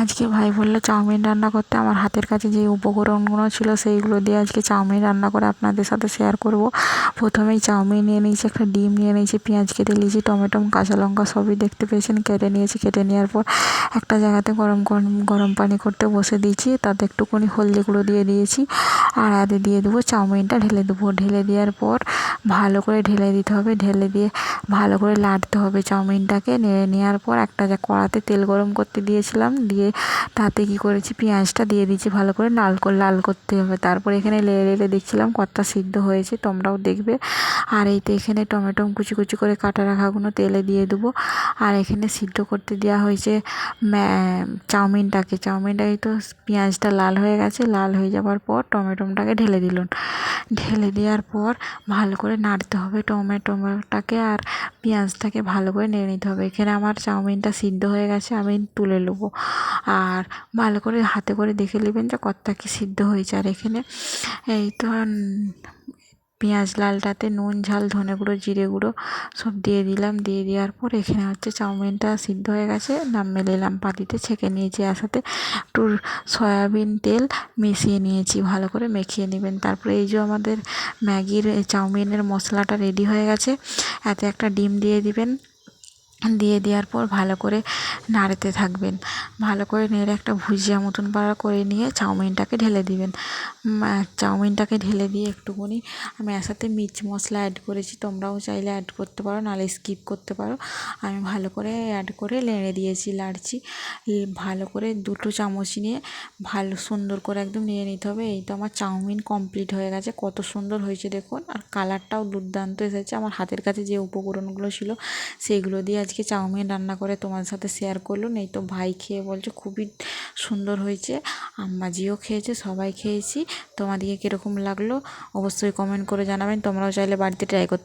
আজকে ভাই বলল চাউমিন রান্না করতে। আমার হাতের কাছে যে উপকরণগুলো ছিল সেইগুলো দিয়ে আজকে চাউমিন রান্না করে আপনাদের সাথে শেয়ার করব। প্রথমেই চাউমিন নিয়ে নিয়েছি, একটা ডিম নিয়ে নিয়েছি, পেঁয়াজ কেটে নিয়েছি, টমেটো, কাঁচা লঙ্কা সবই দেখতে পেয়েছেন, কেটে নিয়েছি, কেটে নেওয়ার পর একটা জায়গাতে গরম গরম গরম পানি করতে বসে দিয়েছি, তাতে একটুখানি হলদি গুঁড়ো দিয়ে দিয়েছি, আর আদে দিয়ে দেবো চাউমিনটা, ঢেলে দেবো, ঢেলে দেওয়ার পর ভালো করে ঢেলে দিতে হবে। ঢেলে দিয়ে ভালো করে নাড়তে হবে চাউমিনটাকে। নেড়ে নেওয়ার পর একটা যা কড়াতে তেল গরম করতে দিয়েছিলাম। দিয়ে তাতে কী করেছি? পেঁয়াজটা দিয়ে দিয়েছি ভালো করে লাল করে লাল করতে হবে। তারপর এখানে লেড়ে লেড়ে দেখছিলাম কতটা সিদ্ধ হয়েছে। তোমরাও দেখবে। আর এই তো এখানে টমেটো কুচি কুচি করে কাটা রাখাগুলো তেলে দিয়ে দেবো। আর এখানে সিদ্ধ করতে দেওয়া হয়েছে চাউমিনটাকে। চাউমিনটাকে তো পেঁয়াজটা লাল হয়ে গেছে। লাল হয়ে যাওয়ার পর টমেটোটাকে ঢেলে দিলাম ঢেলে দেওয়ার পর ভালো করে নাড়তে হবে টমেটোটাকে আর পেঁয়াজটাকে ভালো করে নেড়ে নিতে হবে। এখানে আমার চাউমিনটা সিদ্ধ হয়ে গেছে, আমি তুলে নেব। আর ভালো করে হাতে করে দেখে নেবেন যে কতটা কী সিদ্ধ হয়েছে। আর এখানে এই তো পেঁয়াজ লালটাতে নুন, ঝাল, ধনে গুঁড়ো, জিরে গুঁড়ো সব দিয়ে দিলাম। দিয়ে দেওয়ার পর এখানে হচ্ছে চাউমিনটা সিদ্ধ হয়ে গেছে। নামিয়ে নিলাম পাতিতে, ছেঁকে নিয়েছি আর সাথে একটু সয়াবিন তেল মিশিয়ে নিয়েছি। ভালো করে মেখিয়ে নেবেন। তারপরে এই যে আমাদের ম্যাগির চাউমিনের মশলাটা রেডি হয়ে গেছে। এতে একটা ডিম দিয়ে দিবেন। দিয়ে দেওয়ার পর ভালো করে নাড়তে থাকবেন। ভালো করে নেড়ে একটা ভুজিয়া মতন পাড়া করে নিয়ে চাউমিনটাকে ঢেলে দিবেন। চাউমিনটাকে ঢেলে দিয়ে একটুখানি আমি এর সাথে মিট মশলা অ্যাড করেছি। তোমরাও চাইলে অ্যাড করতে পারো, নাহলে স্কিপ করতে পারো। আমি ভালো করে অ্যাড করে নেড়ে দিয়েছি নাড়ছি ভালো করে দুটো চামচ নিয়ে ভালো, সুন্দর করে একদম নিয়ে নিতে হবে। এই তো আমার চাউমিন কমপ্লিট হয়ে গেছে। কত সুন্দর হয়েছে দেখুন। আর কালারটাও দুর্দান্ত এসেছে। আমার হাতের কাছে যে উপকরণগুলো ছিল, সেইগুলো দিয়ে আজকে চাউমিন রান্না করে তোমার সাথে শেয়ার করল এই তো ভাই খেয়ে বলছে, খুবই সুন্দর হয়েছে। আম্মাজিও খেয়েছে, সবাই খেয়েছি। তোমাদেরকে কীরকম লাগল অবশ্যই কমেন্ট করে জানাবেন। তোমরাও চাইলে বাড়িতে ট্রাই করতে